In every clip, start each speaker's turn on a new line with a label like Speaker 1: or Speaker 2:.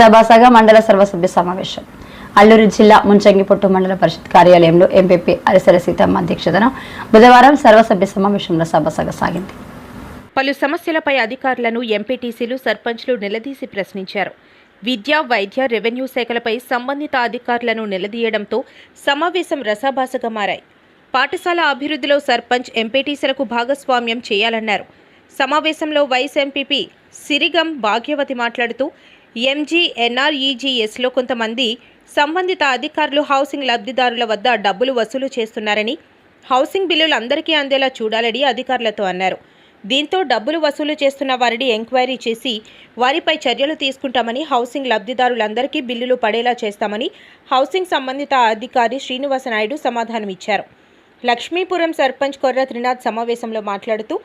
Speaker 1: రసాభాసగా మండల సర్వసభ్య సమావేశం. అల్లూరు జిల్లా ముంచంగిపొట్టు మండల పరిషత్ కార్యాలయంలో ఎంపీపీ అరిసెల సీతమ్మ అధ్యక్షతన బుధవారం సర్వసభ్య సమావేశంలో రసాభాసగా సాగింది.
Speaker 2: పలు సమస్యలపై అధికారులను ఎంపీటీసీలు సర్పంచ్లు నిలదీసి ప్రశ్నించారు. విద్య వైద్య రెవెన్యూ శాఖలపై సంబంధిత అధికారులను నిలదీయడంతో సమావేశం రసాభాసగా మారాయి. పాఠశాల అభివృద్ధిలో సర్పంచ్ ఎంపీటీసీలకు భాగస్వామ్యం చేయాలన్నారు. సమావేశంలో వైస్ ఎంపీపీ సిరిగం భాగ్యవతి మాట్లాడుతూ ఎంజీఎన్ఆర్ఈజీఎస్లో కొంతమంది సంబంధిత అధికారులు హౌసింగ్ లబ్ధిదారుల వద్ద డబ్బులు వసూలు చేస్తున్నారని హౌసింగ్ బిల్లులు అందరికీ అందేలా చూడాలని అధికారులతో అన్నారు. దీంతో డబ్బులు వసూలు చేస్తున్న వారిని ఎంక్వైరీ చేసి వారిపై చర్యలు తీసుకుంటామని హౌసింగ్ లబ్ధిదారులందరికీ బిల్లులు పడేలా చేస్తామని హౌసింగ్ సంబంధిత అధికారి శ్రీనివాస నాయుడు సమాధానమిచ్చారు. లక్ష్మీపురం సర్పంచ్ కొర్ర త్రినాథ్ సమావేశంలో మాట్లాడుతూ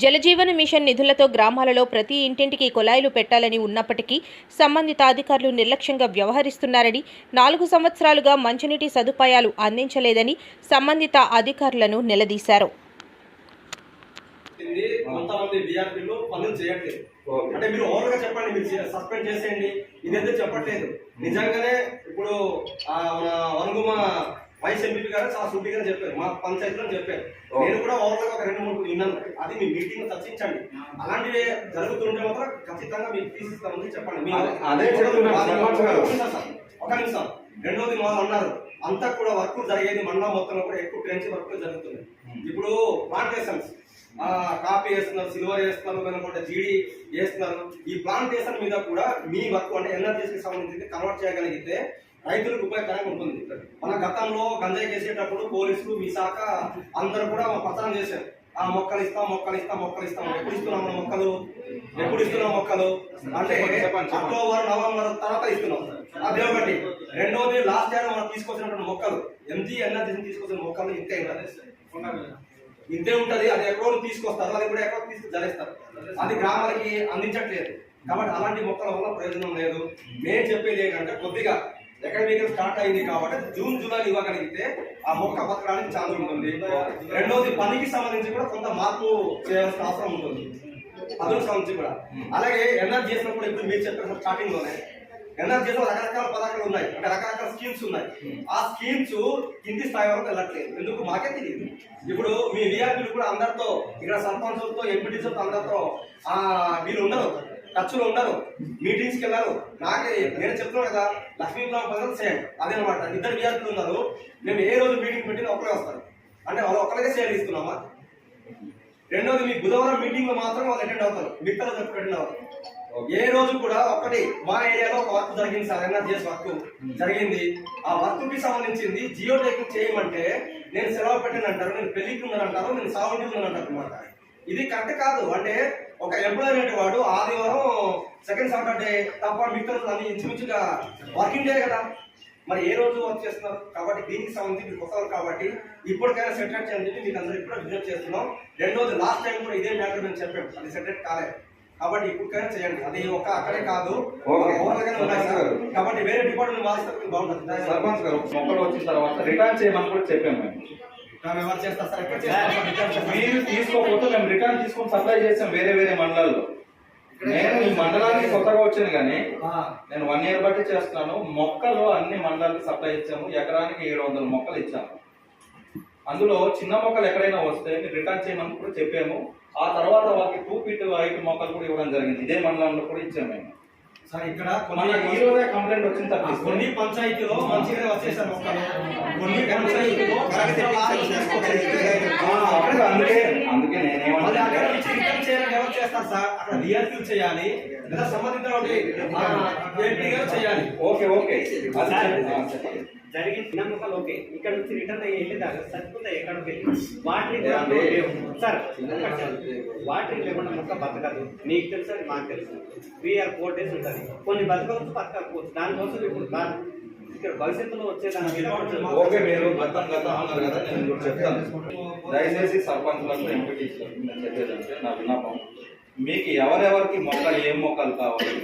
Speaker 2: జలజీవన మిషన్ నిధులతో గ్రామాలలో ప్రతి ఇంటింటికి కుళాయిలు పెట్టాలని ఉన్నప్పటికీ సంబంధిత అధికారులు నిర్లక్ష్యంగా వ్యవహరిస్తున్నారని నాలుగు సంవత్సరాలుగా మంచినీటి సదుపాయాలు అందించలేదని సంబంధిత అధికారులను నిలదీశారు.
Speaker 3: ఇది కొంతమంది విఆర్పీలు పనులు చేయట్లేదు. అంటే మీరు ఓవర్గా చెప్పండి మీరు సస్పెండ్ చేసేయండి. ఇదైతే చెప్పట్లేదు. నిజంగానే ఇప్పుడు వనుగుమ వైస్ ఎంపీ గారు చాలా సూటిగా చెప్పారు. మా పంచాయతీలో చెప్పారు. నేను కూడా ఓవర్గా ఒక రెండు మూడు విన్నాను అది మీ మీటింగ్ చర్చించండి. అలాంటివి జరుగుతుంటే మాత్రం ఖచ్చితంగా మీకు తీసిస్తామని చెప్పండి. మీ-
Speaker 4: అదే-.
Speaker 3: ఒక నిమిషం రెండోది వాళ్ళు అన్నారు. అంతా కూడా వర్క్ జరిగేది మండలం మొత్తంలో కూడా ఎక్కువ ట్రెంచ్ వర్క్ జరుగుతుంది ఇప్పుడు ప్లాంటేషన్స్ కాపీ వేస్తున్నారు సిల్వర్ వేస్తున్నారు లేకపోతే జీడి వేస్తున్నారు. ఈ ప్లాంటేషన్ మీద కూడా మీ వర్క్ అంటే ఎనర్జీకి సంబంధించి కన్వర్ట్ చేయగలిగితే రైతులకు ఉపయోగకరంగా ఉంటుంది. మన గతంలో గంజాయి చేసేటప్పుడు పోలీసులు మీ శాఖ అందరూ కూడా ప్రచారం చేశారు. ఆ మొక్కలు ఇస్తాం మొక్కలు ఇస్తాం మొక్కలు ఇస్తాం. ఎప్పుడు ఇస్తున్నాం మన మొక్కలు? ఎప్పుడు ఇస్తున్నాం మొక్కలు? అంటే అక్టోబర్ నవంబర్ తర్వాత ఇస్తున్నాం. అదే ఒకటి. రెండోది లాస్ట్ ఇయర్ మనం తీసుకొచ్చినటువంటి మొక్కలు. ఎంజీ ఎన్ఆర్జీ తీసుకొచ్చిన మొక్కలు ఇంతే ఉంటుంది ఇంతే ఉంటది. అది ఎక్కడో తీసుకొస్తారు. అది కూడా ఎక్కడో తీసుకు జరేస్తారు అది గ్రామాలకి అందించట్లేదు. కాబట్టి అలాంటి మొక్కల వల్ల ప్రయోజనం లేదు. నేను చెప్పేది ఏంటంటే కొద్దిగా ఎకడమిక్ స్టార్ట్ అయింది కాబట్టి జూన్ జూలై ఇవ్వగలిగితే ఆ మొక్క పత్రానికి చాలా ఉంటుంది. రెండోది పనికి సంబంధించి కూడా కొంత మార్పు చేయాల్సిన అవసరం ఉంటుంది. పదులకు సంబంధించి కూడా. అలాగే ఎన్ఆర్ చేసినప్పుడు ఇప్పుడు మీరు చెప్పిన స్టార్టింగ్లోనే ఎన్ఆర్ చేసిన రకరకాల పథకాలు ఉన్నాయి. అంటే రకరకాల స్కీమ్స్ ఉన్నాయి. ఆ స్కీమ్స్ కింది స్థాయి వరకు వెళ్ళట్లేదు. ఎందుకు? మాకే తెలియదు. ఇప్పుడు మీ విఆర్పీలు కూడా అందరితో ఇక్కడ సర్పంచులతో ఎంపీటీసీలతో అందరితో ఆ వీళ్ళు ఉండరు. టచ్లో ఉండరు మీటింగ్స్కి వెళ్ళారు. నాకే నేను చెప్తున్నాను కదా లక్ష్మీపురం పథకం సేమ్ అదేనమాట ఇద్దరు విఆర్పీలు ఉన్నారు. మేము ఏ రోజు మీటింగ్ పెట్టినా ఒకరే వస్తారు అంటే వాళ్ళు ఒకరికే షేర్ ఇస్తున్నామా రెండోది మీ బుధవారం మీటింగ్లో మాత్రం వాళ్ళు అటెండ్ అవుతారు. మిగతా రోజు అటెండ్ అవుతారు? ఏ రోజు కూడా ఒకటి మా ఏరియాలో ఒక వర్క్ జరిగింది సార్ ఎన్ఆర్జీఎస్ వర్క్. జరిగింది. ఆ వర్క్కి సంబంధించింది జియో టెకింగ్ చేయమంటే నేను సెలవు పెట్టాను అంటారు నేను పెళ్ళికి ఉన్నాను అంటారు నేను సాగుంటి ఉన్నాను అంటారు అనమాట ఇది కరెక్ట్ కాదు. అంటే ఒక ఎంప్లాయీ అనేవాడు ఆదివారం సెకండ్ సాటర్డే తప్ప మిగతా అన్ని ఇంచుమించుగా వర్కింగ్ డే కదా. మరి ఏ రోజు వర్క్ చేస్తున్నారు? కాబట్టి దీనికి సంబంధించి మీరు కొత్త కాబట్టి ఇప్పటికైనా సెటరేట్ చేయని చెప్పి మీకు అందరికి కూడా విజ్ఞప్తి చేస్తున్నాం. రెండోది లాస్ట్ టైం కూడా ఇదే మ్యాటర్ మేము చెప్పాం. అది సెటరేట్ కాలేదు కాబట్టి ఇప్పటికైనా చేయండి. అది ఒక అక్కడే కాదు. కాబట్టి వేరే డిపార్ట్మెంట్ మారిస్తే బాగుంటుంది.
Speaker 4: సర్పంచ్ గారు మొక్కలు వచ్చిన తర్వాత రిటర్న్ చేయమని కూడా చెప్పాము మీరు తీసుకోకపోతే మేము రిటర్న్ తీసుకొని సప్లై చేసాం వేరే వేరే మండలాల్లో. నేను ఈ మండలానికి కొత్తగా వచ్చాను కానీ నేను వన్ ఇయర్ బట్టి చేస్తున్నాను. మొక్కలు అన్ని మండలాలకు సప్లై ఇచ్చాము. ఎకరానికి ఏడు వందల మొక్కలు ఇచ్చాము. అందులో చిన్న మొక్కలు ఎక్కడైనా వస్తే మీరు రిటర్న్ చేయమని కూడా చెప్పాము. ఆ తర్వాత వాళ్ళకి టూ ఫీట్ హైట్ మొక్కలు కూడా ఇవ్వడం జరిగింది. ఇదే మండలంలో కూడా ఇచ్చాము మేము.
Speaker 3: సార్ ఇక్కడ
Speaker 4: మన ఈ
Speaker 3: కొన్ని
Speaker 4: రోజే కంప్లైంట్ వచ్చింది
Speaker 3: కొన్ని పంచాయతీలో మంచిగానే వచ్చేసారు కొన్ని పంచాయతీలో
Speaker 4: అందుకే అందుకే నేనేమన్నా
Speaker 3: రిటర్న్ చేయాలని ఎవరు చేస్తారు సార్? అక్కడ విఆర్పీలు చేయాలి లేదా సంబంధిత ఎంపీ గారు చేయాలి.
Speaker 4: Okay okay.
Speaker 5: జరిగిన నమ్మకాలు ఓకే ఇక్కడ నుంచి రిటర్న్ అయ్యి వెళ్ళేదాకా సరిపోతాయి ఎక్కడికి వెళ్ళి? లేవు. సార్. వాటిని లేకుండా మొక్క బతకదు. నీకు తెలుసు అది మాకు తెలుసు. వీఆర్ ఫోర్ డేస్ ఉంటుంది. కొన్ని బతకవచ్చు బతకపోవచ్చు దానికోసం ఇప్పుడు ఇక్కడ భవిష్యత్తులో వచ్చేదానికి
Speaker 4: ఓకే మీరు గతం గతం అన్నారు కదా నేను ఇప్పుడు చెప్తాను దయచేసి సర్పంచులకు చెప్పేదంటే నా విన్నపం. మీకు ఎవరెవరికి మొక్క ఏం మొక్కలు కావాలి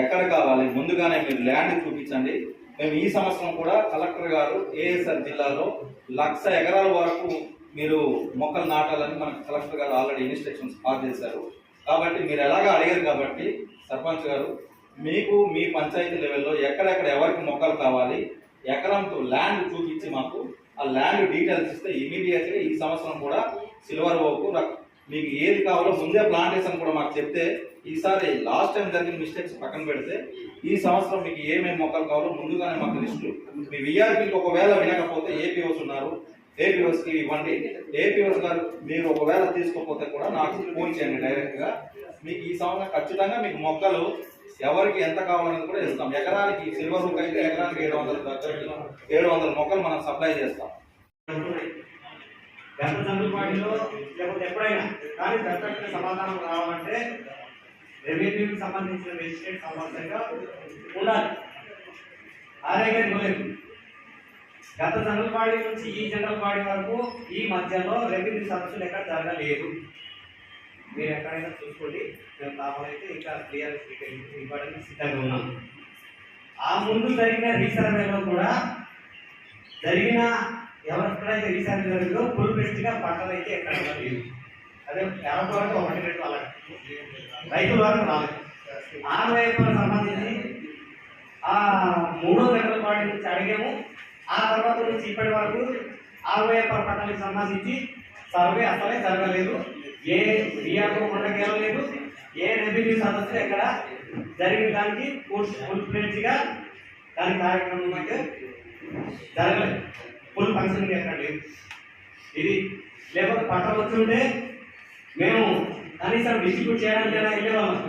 Speaker 4: ఎక్కడ కావాలి ముందుగానే మీరు ల్యాండ్ చూపించండి. మేము ఈ సంవత్సరం కూడా కలెక్టర్ గారు ఏఎస్ఆర్ జిల్లాలో లక్ష ఎకరాల వరకు మీరు మొక్కలు నాటాలని మనకు కలెక్టర్ గారు ఆల్రెడీ ఇన్స్ట్రక్షన్స్ పాస్ చేశారు. కాబట్టి మీరు ఎలాగ అడిగారు కాబట్టి సర్పంచ్ గారు మీకు మీ పంచాయతీ లెవెల్లో ఎక్కడెక్కడ ఎవరికి మొక్కలు కావాలి ఎకరంతో ల్యాండ్ చూపించి మాకు ఆ ల్యాండ్ డీటెయిల్స్ ఇస్తే ఇమీడియట్గా ఈ సంవత్సరం కూడా సిల్వర్ ఓకు మీకు ఏది కావాలో ముందే ప్లాంటేషన్ కూడా మాకు చెప్తే ఈసారి లాస్ట్ టైం జరిగిన మిస్టేక్స్ పక్కన పెడితే ఈ సంవత్సరం మీకు ఏమేమి మొక్కలు కావాలో ముందుగానే మాకు లిస్టు. మీ విఆర్పీకి ఒకవేళ వినకపోతే ఏపీఓస్ ఉన్నారు. ఏపీఓస్కి ఇవ్వండి. ఏపీఓస్ గారు మీరు ఒకవేళ తీసుకోకపోతే కూడా నాకు ఫోన్ చేయండి డైరెక్ట్గా మీకు ఈ సంవత్సరం ఖచ్చితంగా మీకు మొక్కలు ఎవరికి ఎంత కావాలనేది కూడా ఇస్తాం. ఎకరానికి సిల్వర్ రూపాయలు అయితే ఎకరానికి ఏడు వందల ఏడు వందల మొక్కలు మనం సప్లై చేస్తాం.
Speaker 5: గత చంద్రపాటిలో లేకపోతే ఎప్పుడైనా కానీ దత్తమైన సమాధానం రావాలంటే రెవెన్యూకి సంబంధించిన మెజిస్ట్రేట్ కంపల్సరీగా ఉండాలి. ఆరోగ్యం ఇవ్వలేదు. గత జనరల్ బాడీ నుంచి ఈ జనరల్ బాడీ వరకు ఈ మధ్యలో రెవెన్యూ సదస్సులు ఎక్కడ జరగలేదు. మీరు ఎక్కడైనా చూసుకోండి. మేము కావాలైతే ఇంకా క్లియర్ ఇవ్వడానికి సిద్ధంగా ఉన్నాం. ఆ ముందు జరిగిన రీసర్వేలో కూడా జరిగిన ఎవరు రీసెంట్ జరిగిందో ఫుల్గా పంటలు అయితే ఎక్కడ లేదు అదే ఎవరి వరకు ఒకటి రెండు అలా రైతుల వరకు రాలేదు ఆ సంబంధించి ఆ మూడో గంటల పాటి నుంచి అడిగాము. ఆ తర్వాత నుంచి ఇప్పటి వరకు అరవై ఎకరాల పట్టాలకు సంబంధించి సర్వే అసలే జరగలేదు. ఏ రియాకు ఉండగలలేదు ఏ రెవెన్యూ సదస్సు ఎక్కడ జరిగిన దానికి ఫుల్ ఫుల్గా దాని కార్యక్రమం అయితే జరగలేదు. ఫుల్ ఫంక్షన్ ఎక్కడ లేదు ఇది లేకపోతే పట్టాలు వచ్చుంటే మేము కనీసం డిస్ట్రిబ్యూట్ చేయడానికి ఎలా వెళ్ళేవాళ్ళం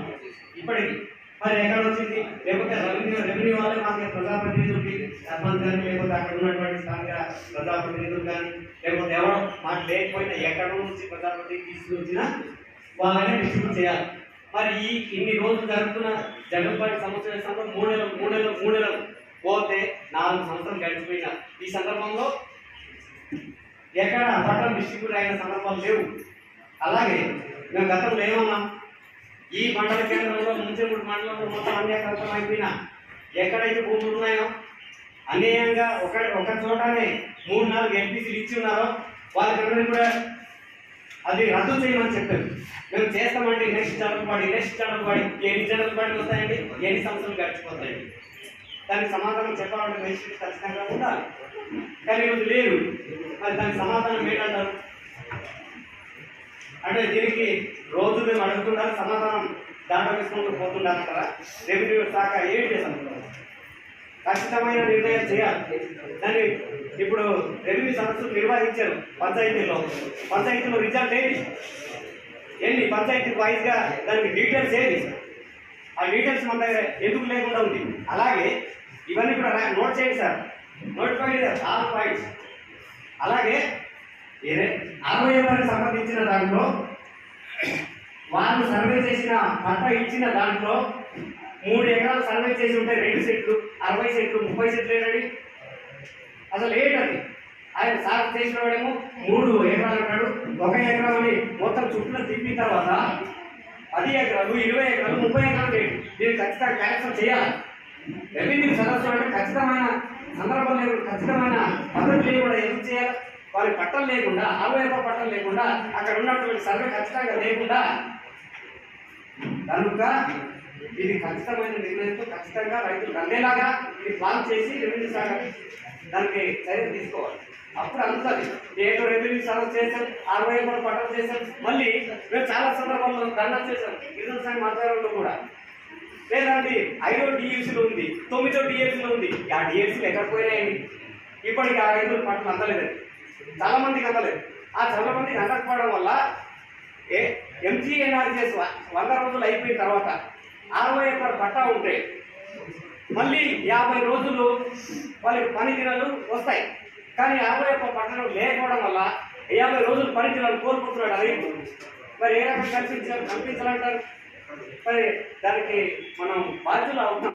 Speaker 5: ఇప్పటికి. మరి ఎక్కడ వచ్చింది? లేకపోతే రెవెన్యూ రెవెన్యూ వాళ్ళే మాకు ప్రజాప్రతినిధులకి సర్పంచ్ కానీ లేకపోతే అక్కడ ఉన్నటువంటి స్థానిక ప్రజాప్రతినిధులు కానీ లేకపోతే ఎవరో మాకు లేకపోయినా ఎక్కడ నుంచి ప్రజాప్రతినిధి తీసుకొచ్చినా వాళ్ళనే డిస్ట్రిబ్యూట్ చేయాలి. మరి ఈ ఇన్ని రోజులు జరుగుతున్న జగన్పాటి సంవత్సరం మూడు నెలలు మూడు నెలలు మూడు నెలలు పోతే నాలుగు సంవత్సరాలు గడిచిపోయిన. ఈ సందర్భంలో ఎక్కడ పట్టణం డిస్ట్రిబ్యూట్ అయిన సందర్భాలు లేవు. అలాగే మేము గతంలో ఏమన్నాం? ఈ మండల కేంద్రంలో ముంచెమూడు మండలంలో మొత్తం అన్యాకృతం అయిపోయినా. ఎక్కడైతే భూములు ఉన్నాయో అన్యాయంగా ఒక ఒక చోటనే మూడు నాలుగు ఎంపీసీలు ఇచ్చి ఉన్నారో వాళ్ళకి కూడా అది రద్దు చేయమని చెప్పారు. మేము చేస్తామండి next general body next general body. ఎన్ని జనరల్ బాడీలు వస్తాయండి? ఎన్ని సంవత్సరాలు గడిచిపోతాయండి? దానికి సమాధానం చెప్పాలంటే మేజిస్ట్రేట్ ఖచ్చితంగా ఉండాలి. కానీ ఈరోజు లేదు మరి దానికి సమాధానం ఏంటంటారు? అంటే దీనికి రోజు మేము అడుగుతున్నా సమాధానం దాంట్లో తీసుకుంటూ కదా రెవెన్యూ శాఖ ఏం చేస్తాం ఖచ్చితమైన నిర్ణయం చేయాలి. దాన్ని ఇప్పుడు రెవెన్యూ సదస్సులు నిర్వహించారు పంచాయతీలో. పంచాయతీలో రిజల్ట్ ఏంటి? ఏంటి పంచాయతీ వైజ్గా దానికి డీటెయిల్స్ ఏంటి? ఆ డీటెయిల్స్ మన దగ్గర ఎందుకు లేకుండా ఉంది అలాగే ఇవన్నీ కూడా నోట్ చేయండి సార్. నోటిఫైడ్ ఆల్ పాయింట్స్ అలాగే అరవై వారికి సంబంధించిన దాంట్లో వాళ్ళు సర్వే చేసిన పంట ఇచ్చిన దాంట్లో మూడు ఎకరాలు సర్వే చేసి ఉంటే రెండు సెట్లు అరవై సెట్లు ముప్పై సెట్లు ఏంటండి అసలు ఏంటది? ఆయన సార్ చేసిన వాడేమో మూడు ఎకరాలు అంటాడు. ఒక ఎకరాలని మొత్తం చుట్టూ తిప్పిన తర్వాత పది ఎకరాలు ఇరవై ఎకరాలు ముప్పై ఎకరాలు రేటు దీన్ని ఖచ్చితంగా కరెక్షన్ చేయాలి. రెవెన్యూ సదస్సు అంటే ఖచ్చితమైన సందర్భం లేకుండా ఖచ్చితమైన పద్ధతి లేకుండా ఎందుకు చేయాలి? వారి పట్టం లేకుండా అరవై పట్టం లేకుండా అక్కడ ఉన్నటువంటి సర్వే ఖచ్చితంగా లేకుండా కనుక ఇది ఖచ్చితమైన నిర్ణయంతో ఖచ్చితంగా రైతులు అందేలాగా ఇది ప్లాన్ చేసి రెవెన్యూ శాఖ దానికి చర్య తీసుకోవాలి. అప్పుడు అందుతుంది ఏదో రెవెన్యూ సర్వ్ చేశాను అరవై మూడు పట్టలు చేశాం మళ్ళీ మేము చాలా సందర్భాల్లో ధర్నా చేశాం గిరిజన సంఘ మంత్రాలయంలో కూడా. లేదండి ఐదో డిఎల్సీలో ఉంది తొమ్మిదో డిఎల్సీలో ఉంది. ఆ డిఎల్సీలు ఎక్కడ పోయినాయండి? ఇప్పటికి ఆ ఐదు పట్టలు అందలేదు చాలా మందికి అందలేదు. ఆ చాలా మందికి అందకపోవడం వల్ల ఏ ఎంజీఎన్ఆర్జీఎస్ వంద రోజులు అయిపోయిన తర్వాత అరవై ఎకరాల పట్టా ఉంటే మళ్ళీ యాభై రోజులు వాళ్ళకి పని దినాలు వస్తాయి. కానీ యాభై ఒక్క పట్టణం లేకపోవడం వల్ల యాభై రోజులు పని దినాలు కోల్పోతున్నాడు రైతు మరి ఏ రకంగా కల్పించాలి కల్పించాలంటారు? మరి దానికి మనం బాధ్యులు అవుతాం.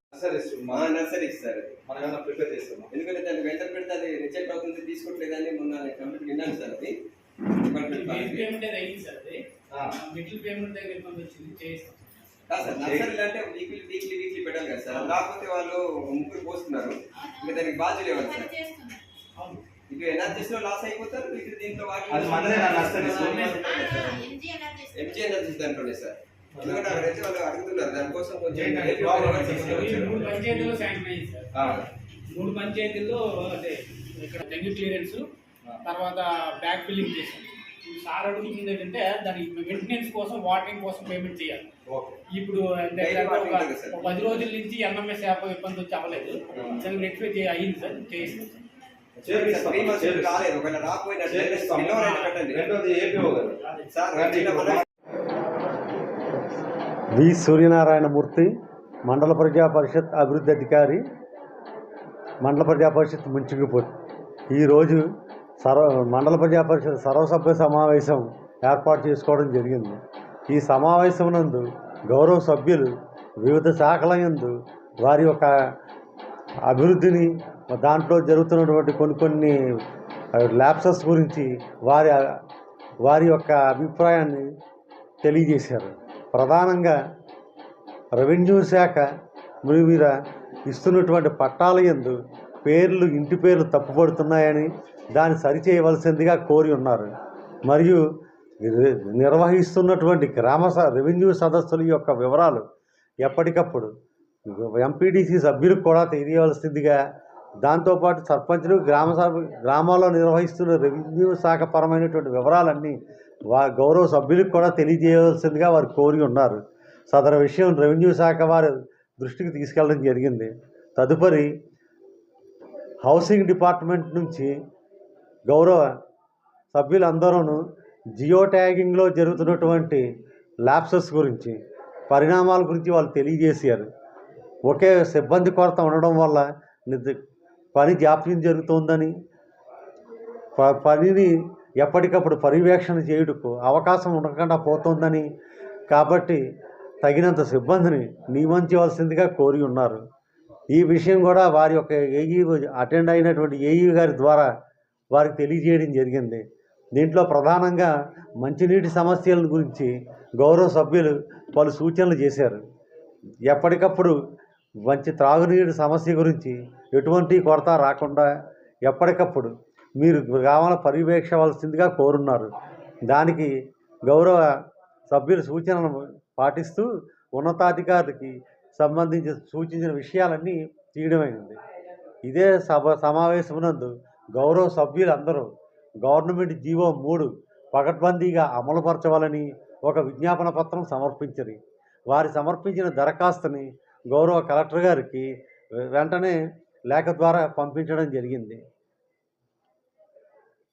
Speaker 6: నర్సరీ సార్
Speaker 4: మనం ఏమైనా ప్రిపేర్ చేస్తున్నాం.
Speaker 6: ఎందుకంటే దాన్ని వెంటనే పెడితే అది రిజెక్ట్ అవుతుంది తీసుకోవట్లేదని మొన్న కంప్లీట్ విన్నాను సార్ అది. డిపార్ట్మెంట్.
Speaker 7: పేమెంట్ అనేది అయింది సార్ అది.
Speaker 4: ఆ.
Speaker 7: మిడిల్ పేమెంట్ దగ్గర వచ్చింది చేస్తాం
Speaker 6: సార్ నర్సరీలు అంటే వీక్లీ వీక్లీ వీక్లీ పెట్టాలి కదా సార్. కాకపోతే వాళ్ళు ముగ్గురు పోస్తున్నారు. ఇంకా దానికి బాధ్యులు సార్. ఇక లాస్ అయిపోతారు మీకు దీంట్లో. ఎంజీ దాంట్లోనే సార్. ఎందుకంటే అక్కడ అయితే వాళ్ళు అడుగుతున్నారు దానికోసం కొంచెం
Speaker 7: మూడు పంచాయతీల్లో శాంక్షన్ అయింది సార్.
Speaker 4: ఆ,
Speaker 7: మూడు పంచాయతీల్లో అంటే ఇక్కడ డెంగ్యూ క్లియరెన్స్ తర్వాత బ్యాక్ ఫిల్లింగ్ చేసాం ఇప్పుడు సార్ అడుగుతుంది ఏంటంటే దాని మెయింటెనెన్స్ కోసం వాటరింగ్ కోసం పేమెంట్ చేయాలి.
Speaker 4: ఓకే.
Speaker 7: ఇప్పుడు పది రోజుల నుంచి ఎన్ఎంఎస్ యాప్ ఇబ్బంది వచ్చి అవ్వలేదు. దానికి రెక్టిఫై చేయ అయ్యింది సార్.
Speaker 6: మన-
Speaker 8: వి సూర్యనారాయణమూర్తి మండల ప్రజా పరిషత్ అభివృద్ధి అధికారి మండల ప్రజా పరిషత్ ముంచుకుపోతు ఈరోజు సర్వ మండల ప్రజా పరిషత్ సర్వసభ్య సమావేశం ఏర్పాటు చేసుకోవడం జరిగింది. ఈ సమావేశం నందు గౌరవ సభ్యులు వివిధ శాఖల యందు వారి యొక్క అభివృద్ధిని దాంట్లో జరుగుతున్నటువంటి కొన్ని కొన్ని ల్యాప్సెస్ గురించి వారి వారి యొక్క అభిప్రాయాన్ని తెలియజేశారు. ప్రధానంగా రెవెన్యూ శాఖ మీద ఇస్తున్నటువంటి పట్టాల యందు పేర్లు ఇంటి పేర్లు తప్పుపడుతున్నాయని దాన్ని సరిచేయవలసిందిగా కోరి ఉన్నారు. మరియు నిర్వహిస్తున్నటువంటి గ్రామ స- రెవెన్యూ సదస్సుల యొక్క వివరాలు ఎప్పటికప్పుడు ఎంపీడీసీ సభ్యులకు కూడా తెలియవలసిందిగా దాంతోపాటు సర్పంచులు గ్రామ సభ గ్రామాల్లో నిర్వహిస్తున్న రెవెన్యూ శాఖ పరమైనటువంటి వివరాలన్నీ వా గౌరవ సభ్యులకు కూడా తెలియజేయవలసిందిగా వారు కోరి ఉన్నారు. సదర విషయం రెవెన్యూ శాఖ వారి దృష్టికి తీసుకెళ్ళడం జరిగింది. తదుపరి హౌసింగ్ డిపార్ట్మెంట్ నుంచి గౌరవ సభ్యులందరూ జియో ట్యాగింగ్లో జరుగుతున్నటువంటి ల్యాప్సెస్ గురించి పరిణామాల గురించి వాళ్ళు తెలియజేశారు. ఒకే సిబ్బంది కొరత ఉండడం వల్ల పని జాప్యం జరుగుతోందని ప- పనిని ఎప్పటికప్పుడు పర్యవేక్షణ చేయుటకు అవకాశం ఉండకుండా పోతోందని కాబట్టి తగినంత సిబ్బందిని నియమించవలసిందిగా కోరి ఉన్నారు. ఈ విషయం కూడా వారి యొక్క ఏఈ అటెండ్ అయినటువంటి ఏఈ గారి ద్వారా వారికి తెలియజేయడం జరిగింది. దీంట్లో ప్రధానంగా మంచినీటి సమస్యల గురించి గౌరవ సభ్యులు పలు సూచనలు చేశారు. ఎప్పటికప్పుడు మంచి త్రాగునీటి సమస్య గురించి ఎటువంటి కొరత రాకుండా ఎప్పటికప్పుడు మీరు గ్రామాల పర్యవేక్షవలసిందిగా కోరున్నారు. దానికి గౌరవ సభ్యుల సూచనలను పాటిస్తూ ఉన్నతాధికారికి సంబంధించి సూచించిన విషయాలన్నీ తీయడమైనది ఇదే సభ సమావేశమునందు గౌరవ సభ్యులందరూ గవర్నమెంట్ జీవో మూడు పకడ్బందీగా అమలుపరచవాలని ఒక విజ్ఞాపన పత్రం సమర్పించింది వారి సమర్పించిన దరఖాస్తుని గౌరవ కలెక్టర్ గారికి వెంటనే లేఖ ద్వారా పంపించడం జరిగింది.